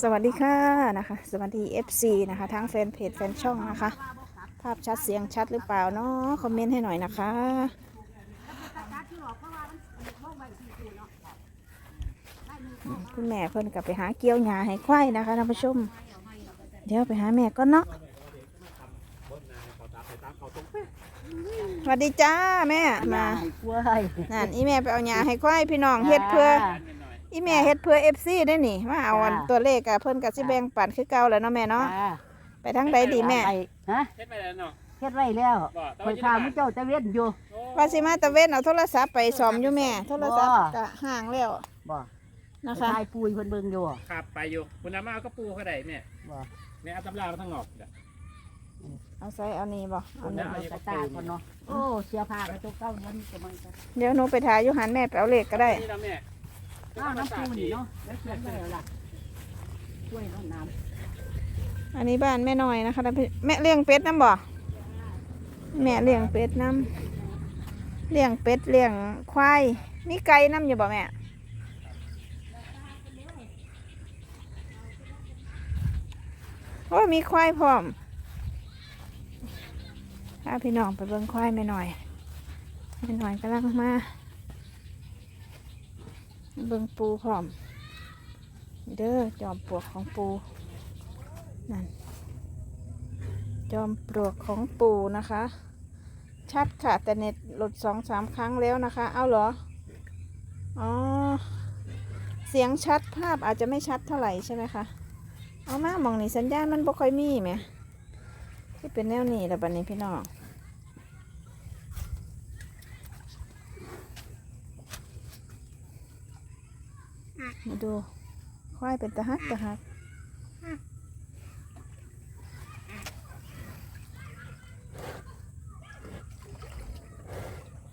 สวัสดีค่ะนะคะสวัสดี FC นะคะทั้งแฟนเพจแฟนช่องนะคะ ภาพชัดเสียงชัดหรือเปล่าเนาะคอมเมนต์ให้หน่อยนะคะ คุณแม่เพิ่นกลับไปหาเกี้ยวหญ้าให้ควายนะคะท่านผู้ชม เดี๋ยวไปหาแม่ก็เนาะสวัสดีจ้าแม่มากล้วยนั่นอีแม่ไปเอาหญ้าให้ควายพี่น้องเฮ็ดเพื่อ อีแม่เฮ็ดเพื่อ FC ได้นี่มาเอาอันตัวเลขอะเพิ่นก็สิแบ่งปันคือเก่าแล้วเนาะแม่เนาะจ้าไปทางใดดีแม่ ไปฮะเฮ็ดไปแล้วเนาะเฮ็ดไว้แล้วบ่แต่คว่านอยู่ข้าในมบ้านเจ้าจะเวียนอยู่ โอ้ว่าสิมาตะเวนเอาโทรศัพท์ไปซ่อมอยู่แม่ โทรศัพท์ก็ห่างแล้วบ่นะคะชายปุยเพิ่นเบิ่งอยู่ครับไปอยู่คุณอามาเอาก็ปูเขาได้เนี่ยบ่แม่เอาตำรามาทั้งนอกเด้อเอาใส่เอานี่บ่เอานี่เอากระตาก่อนเนาะโอ้เสียผ้ากับตัวเก่ามันจะมันจะเดี๋ยวหนูไปถ่ายอยู่หันแม่ไปเอาเลขก็ได้ นี่นะแม่ ข้าวน้ำปูนี่เนาะแล้วเขียนไปแล้วล่ะช่วยน้ำน้ำอันนี้บ้านแม่น้อยนะคะท่านพี่แม่เลี้ยงเป็ดน้ำบ่ แม่เลี้ยงเป็ดน้ำเลี้ยงเป็ดเลี้ยงควาย มีไก่น้ำอยู่บ่แม่ โอ้มีควายพร้อมพาพี่น้องไปเบิ่งควายแม่น้อยแม่น้อยกำลังมา เบิ่งปูพร้อม เด้อจอมปลวกของปูนั่นจอมปลวกของปูนะคะ ชัดค่ะแต่เน็ตหลุดสองสามครั้งแล้วนะคะ เอาเหรอ อ๋อ เสียงชัดภาพอาจจะไม่ชัดเท่าไหร่ใช่ไหมคะเอามามองนี่สัญญาณมันบ่ค่อยมีไหมที่เป็นแนวนี้แล้วบัดนี้พี่น้อง มาดูควายเป็นตะฮักตะฮัก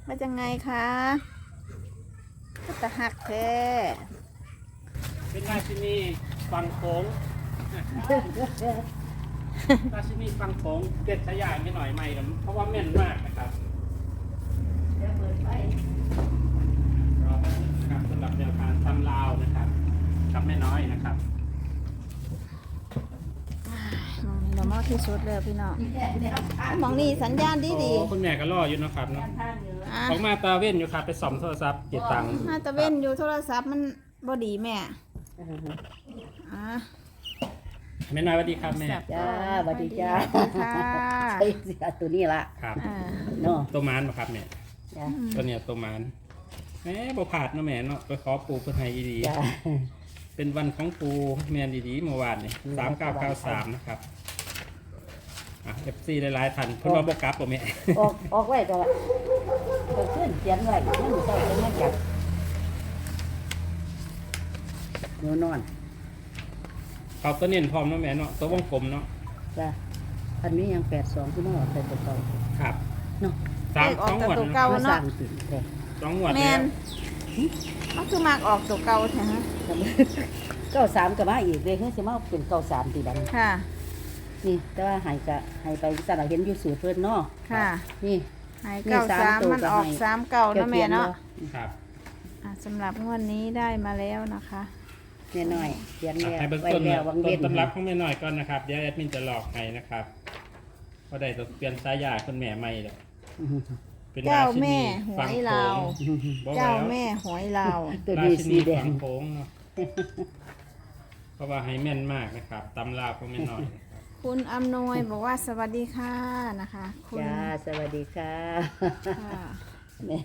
มาจังไงคะก็ตะฮักแท้เป็นราชินีฟังโค้งราชินีฟังโค้งเด็ดสยามให้หน่อยใหม่เดี๋ยวเพราะว่าแม่นมากนะครับ เดี๋ยวเปิดไฟ รอแป๊บนึงนะครับสำหรับแนวทางตำลาวนะครับ กับแม่น้อยนะครับมองนี่เรามากที่สุดเลยพี่น้องมองนี่สัญญาณดีดีโอ้คุณแม่ก็รออยู่เนาะครับเนาะทางเหนืออะออกมาตาเว้นอยู่ครับไปส่อมโทรศัพท์เก็บตังค์มาตะเว้นอยู่โทรศัพท์มันบ่ดีแม่อะแม่น้อยสวัสดีครับแม่จ้าสวัสดีจ้าสวัสดีค่ะใช่เสียตัวนี้ละครับอ่าเนาะตัวมานบ่ครับแม่จ้าตัวเนี้ยตัวมานแหมบ่ผาดเนาะแม่เนาะไปขอปูเพื่อให้ดีจ้า เป็นวันของปูแมนดีๆเมื่อวานนี่อืมสามเก้าเก้าสามนะครับอะเอฟซีหลายๆทันเพิ่นว่าบกลับบ่แม่ออกออกไว้ก็ก็ขึ้นเขียนไว้นั่นเจ้าจะมาจับหนูนอนเขาตัวเน้นพร้อมเนาะแม่เนาะตัววงกลมเนาะจ้าอันนี้ยังแปดสองที่น้องใส่ตัวเก่าครับเนาะสามเลขอสออกงแต่หวดตัวนะเก่ามาเนาะสั่งติดแท้สองหวดแมแล้วน มันคือมากออกตัวเก่าใช่ไหมเก้าสามก็มาอีกเลยเฮ้ยสิมาเป็นเก้าสามตีดังค่ะ นี่ แต่ว่าใหายกะใหายไปสระเห็นอยู่สูตรเพิ่นเนาะค่ะ นี่ให้นี่เก้าสาสามมตัวมันก็ออกให้สามเก่าเนาะแม่เนาะครับ อะสำหรับงวดนี้ได้มาแล้วนะคะแน่น้อยเขียนอะแล้วให้เบื้องไว้ต้นแล้ววังต้เด่นนตำรับของแม่น้อยก่อนนะครับ เดี๋ยวแอดมินจะหลอกให้นะครับว่าได้ต้องเปลี่ยนสายยาคุณแม่ใหม่เลย เป็นราเจ้าชิแม่นีหวฟังยโค้ลาว งบ่เจ้าแล้วแม่หวยลาว ตัวรานี้ชิสีนีแดฟังงโค้งเนาะเพราะว่าให้แม่นมากนะครับตำราของแม่น้อยนะครับคุณอำนวยบอกว่าสวัสดีค่ะนะคะ คุณจ้าสวัสดีค่ะค่ะแม่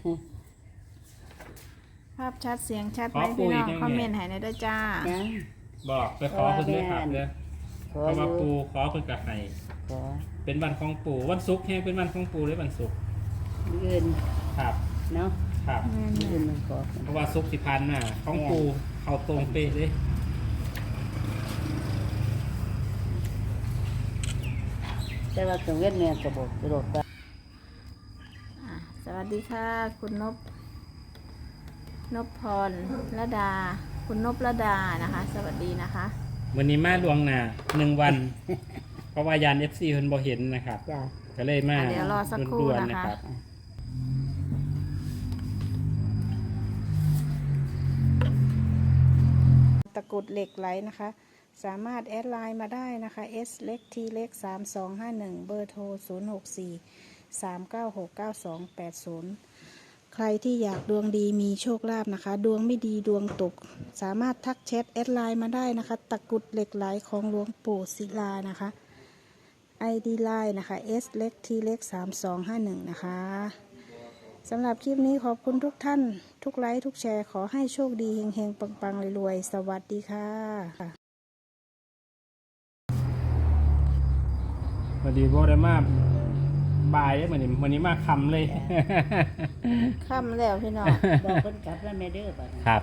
ภาพชัดเสียงชัดไหมพี่น้องคอมเมนต์ให้ในอยด้วยจ้ายังบอกไปขอเพิ่นด้วยครับเด้อขอเพราะอว่ายู่ปูขอเพิ่นก็ให้ขอเป็นวันของปู่วันศุกร์แฮงเป็นวันของปู่หรือวันศุกร์ ยืนครับ เนาะครับยืนมันขอเพราะว่าศุกร์ที่ผ่านมาของปู่เข้าตรงเป๊ะเลยแต่ว่าตรงเวทเนี่ยกระบอกกระโดดไปอะสวัสดีค่ะ คุณนบนบพรระดา คุณนบระดานะคะ สวัสดีนะคะ วันนี้มาลวงหน้าหนึ่งวัน เพราะว่ายาน FC เพิ่นบ่เห็นนะครับ จ้าก็เลยมาอะเดี๋ยวรอสักครู่ด่วนนะคะๆรับ ตะกรุดเหล็กไหลนะคะ สามารถแอดไลน์มาได้นะคะ S เล็ก T เล็ก 3251 เบอร์โทร 064 396 9280 ใครที่อยากดวงดีมีโชคลาภนะคะ ดวงไม่ดีดวงตก สามารถทักแชทแอดไลน์มาได้นะคะ ตะกรุดเหล็กไหลของหลวงปู่ศิลานะคะ ID ไลน์นะคะ S เล็ก T เล็ก 3251 นะคะ สำหรับคลิปนี้ขอบคุณทุกท่าน ทุกไลค์ทุกแชร์ขอให้โชคดีเฮงๆ ปังๆรวยๆ สวัสดีค่ะพอดีโบได้มาบ่ายได้เหมือนนี้วันนี้มาคำเลย ค่ำแล้วพี่น้อง บอกเพิ่นกลับแล้วแม่เด้อบัดครับ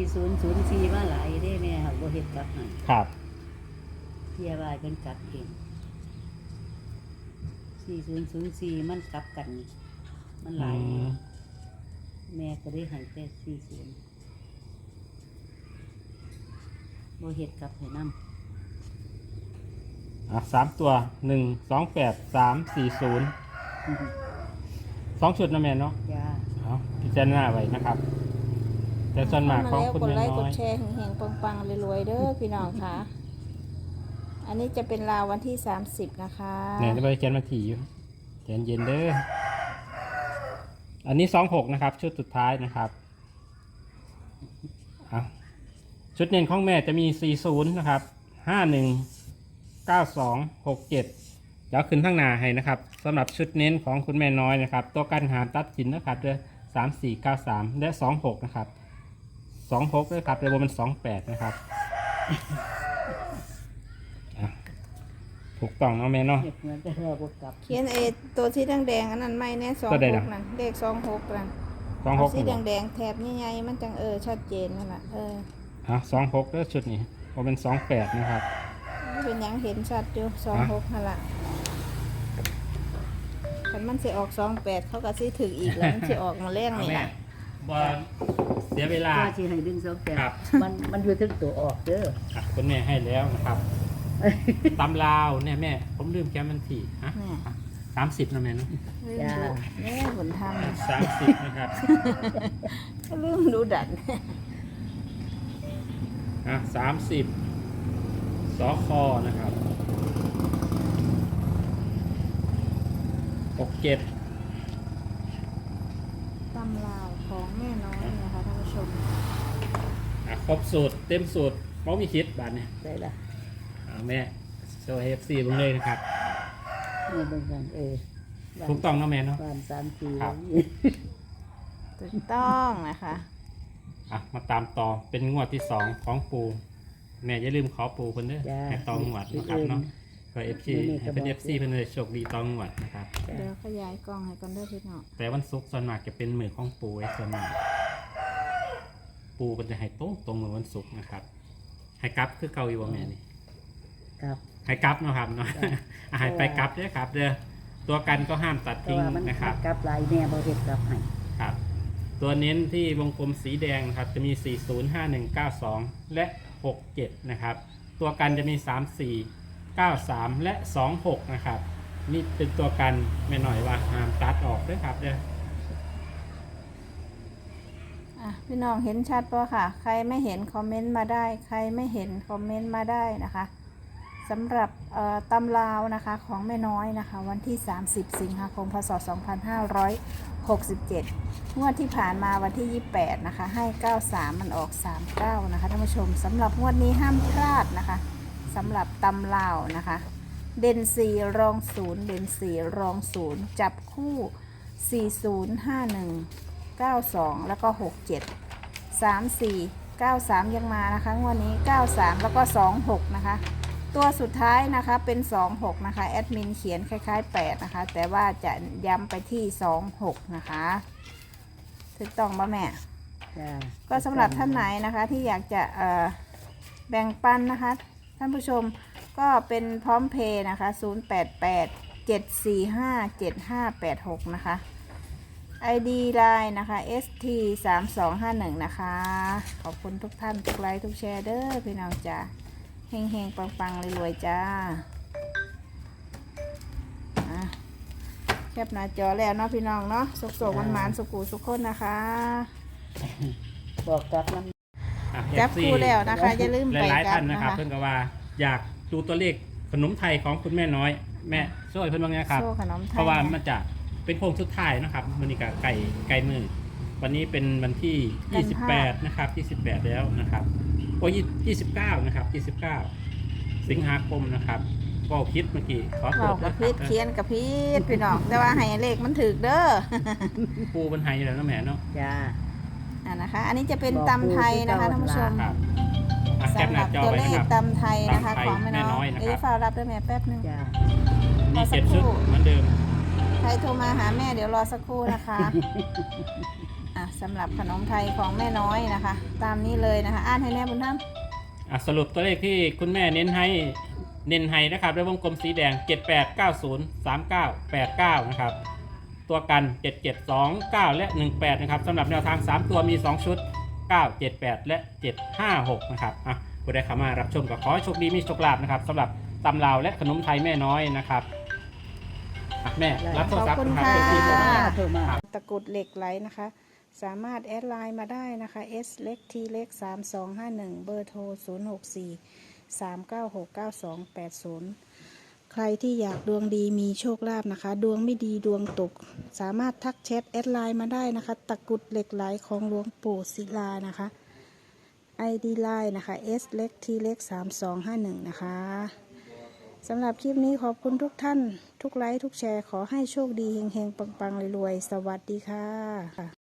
4004มาหลายเด้แม่เฮาบ่เฮ็ดกลับให้ครับ เพียว่าเพิ่นกลับเอง4004มันกลับกัน มันหลายอืมแม่ก็ได้ให้แต่40บ่เฮ็ดกลับให้นำอะสามตัวหนึ่งสองแปดสามสี่ศูนย์สองชุดนะแม่เนาะจ้าเอาพิจารณาไว้นะครับ แต่ส่วนมากของคุณกดแม่ไลค์กน้อดย แชร์เฮงๆปังๆรวยๆเด้อพี่น้องค่ะ อันนี้จะเป็นราววันที่ 30 นะคะ เนี่ยจะไปเขียนมาถี่อยู่เขียนเย็นเด้อ อันนี้สองหกนะครับ ชุดสุดท้ายนะครับชุดเน้นของแม่จะมีสี่ศูนย์นะครับห้าหนึ่งเก้าสองหกเจ็ดเดี๋ยวขึ้นข้างหน้าให้นะครับสำหรับชุดเน้นของคุณแม่น้อยนะครับ ตัวกันหารตัดสินนะครับเด้อสามสี่เก้าสามและสองหกนะครับสองหกด้วยครับเดี๋ยวมันสองแปดนะครับ ถูกต้องเนาะแม่เนาะเฮ็ดเหมือนแต่เราบ่กลับเขียนเอตัวที่แดงๆอันนั้นไม่แน่สองตัวใดหนะกนั่นเลขสองหกนั่นสองหเอากสีแดงๆแถบใหญ่ๆมันจังเออชัดเจนนั่นแหละเอออะสองหกแล้วชุดนี้ผมเป็นสองแปดนะครับ มันเป็นหยังเห็นชัดอยู่สองหกนั่นแหละคันมันสิออกสองแปดเขาก็สิถึงอีกแล้วมันสิออกมาแรงนี่แหละบอเสียเวลา ว่าสิให้ดึงสองแปดครับ มันมันอยู่ถึงตัวออกเด้อ อะคุณแม่ให้แล้วนะครับ ตำลาวเนี่ยแม่ ผมลืมแก้มันถี่ฮะแม่สามสิบนะแม่เนาะลืมดูแม่ผลทสามสิบนะครับำก็ลืมดูดันอะสามสิบสอคอนะครับหกเจ็ดตำลาวของแม่น้อยนะคะท่านผู้ชม อะครบสูตรเต็มสูตรมอมีคิดบาทเนี่ย ได้ละอะ แม่โชว์เอฟซีบุ้งเลยนะครับ นี่เบิ่งกันเออบ้านถูกต้องเนาะแม่เนาะ บ้านสามปีครับ ถูกต้องนะคะ อะมาตามต่อเป็นงวดที่สองของปูแม่อย่าลืมขอปูคนเด้อจ้าให้ตองงวดนะครับเนาะเพื่อเอฟซีนี่ก็ให้เป็นบเออกฟซีเพื่อนเลยโชคดีตองงวดนะครับ จ้ะเดี๋ยวขยายกล้องให้กันด้วยพี่น้องแต่วันศุกร์ส่วนมากจะเป็นมือของปูไอ้ส่วนมากปูมันจะให้ตรงตรงมือวันศุกร์นะครับ ให้กลับคือเก่าอยู่ว่าแม่นี่ ครับ ให้กลับเนาะครับเนาะจ้ะอาหารไปกลับเด้อครับ เด้อตัวกันก็ห้ามตัดแต่ทิ้งว่ามันนะครับ กลับหลายแม่บ่เฮ็ดกลับให้ครับ ตัวเน้นที่วงกลมสีแดงนะครับ จะมี 40 51 92 และ 67 นะครับ ตัวกันจะมี 34 93 และ 26 นะครับ นี่เป็นตัวกันไม่หน่อยว่าห้ามตัดออกด้วยครับเด้อ อะพี่น้องเห็นชัดปะค่ะ ใครไม่เห็นคอมเมนต์มาได้ ใครไม่เห็นคอมเมนต์มาได้นะคะ สำหรับตำราวนะคะของแม่น้อยนะคะ วันที่ 30 สิงหาคมพศ 2567งวดที่ผ่านมาวันที่ 28 นะคะ ให้ 93 มันออก 39 นะคะท่านผู้ชมสำหรับงวดนี้ห้ามพลาดนะคะสำหรับตำลาวนะคะ เด่น 4 รอง 0 เด่น 4 รอง 0 จับคู่ 4051 92 แล้วก็ 67 34 93 ยังมานะคะงวดนี้ 93 แล้วก็ 26 นะคะ ตัวสุดท้ายนะคะเป็น 26 นะคะแอดมินเขียนคล้าย ๆ 8 นะคะ แต่ว่าจะย้ำไปที่ 26 นะคะถูกต้องปะแม่จ้ะก็สำหรับท่านไหนนะคะที่อยากจะเอ่อแบ่งปันนะคะ ท่านผู้ชมก็เป็นพร้อมเพย์นะคะ 088 745 7586 นะคะ ID Line นะคะ ST 3 2 5 1นะคะ ขอบคุณทุกท่านทุกไลค์ทุกแชร์เด้อพี่น้องจ้า เฮงเฮงปังปังๆรวยๆจ้าอะแคปหน้าจอแล้วเนาะพี่น้องเนาะสุกๆหวานๆสุกูสุกคนนะคะ บอกกลับนำอะ จับ FC คู่แล้วนะคะอย่าลืมหไปลายๆกัท่านนนะนะครับคะ เพื่อนก็ว่าอยากดูตัวเลขขนมไทยของคุณแม่น้อย แม่ช่วยเพื่อนบ้างนะครับ โซ่ขนมไทยเพราะว่ามันจะเป็นโค้งสุดท้ายนะครับมันนี่ก็ไก่ไก่มือ วันนี้เป็นวันที่ 28 นะครับ 28 แล้วนะครับ โอ้ย29นะครับ29สิงหาคมนะครับก็คิดเมื่อกี้ขอโทเว้าษกับนะคพีรับดเขียนกับพีดพี่น้องแต่ว่าให้เลขมันถึกเด้อปูบนไฮอยู่แล้วนะแม่เนาะจ้าอะนะคะ อันนี้จะเป็นบอกตำไทยนะคะปูท่านผู้ชมครับอะแคปสำหหน้ารับจอตัวไว้เลนะขครับตำไทยนะคะตำไทยของแม่น้แม่น้ออยยนะครับเอ้ยฟ้ารับด้วยแม่แป๊บนึงจ้ามีเจ็ดชุดเหมือนเดิมใครโทรมาหาแม่เดี๋ยวรอสักครู่นะคะ อะสำหรับขนมไทยของแม่น้อยนะคะ ตามนี้เลยนะคะ อ่านให้แม่บุญธรรมอะสรุปตัวเลขที่คุณแม่เน้นให้เน้นให้นะครับด้วยวงกลมสีแดง 78 90 39 89 นะครับ ตัวกัน 7729 และ 18 นะครับสำหรับแนวทาง 3 ตัวมี 2 ชุด 9 78 และ 756 นะครับอะผู้ใดเข้ามารับชมก็ขอให้โชคดีมีโชคลาภนะครับสำหรับตำลาวและขนมไทยแม่น้อยนะครับอะแม่รับโทรศัพท์นะครัขอบคุณเป็นที่ค่ะโทรมาโทรมา ตะกรุดเหล็กไหลนะคะ สามารถแอดไลน์มาได้นะคะ S เล็ก T เล็ก 3251 เบอร์โทร 064 396 9280 ใครที่อยากดวงดีมีโชคลาภนะคะ ดวงไม่ดีดวงตก สามารถทักแชทแอดไลน์มาได้นะคะ ตะกรุดเหล็กไหลของหลวงปู่ศิลานะคะ ID ไลน์นะคะ S เล็ก T เล็ก 3251 นะคะสำหรับคลิปนี้ขอบคุณทุกท่าน ทุกไลค์ ทุกแชร์ ขอให้โชคดีเฮงๆ ปังๆรวยๆ สวัสดีค่ะ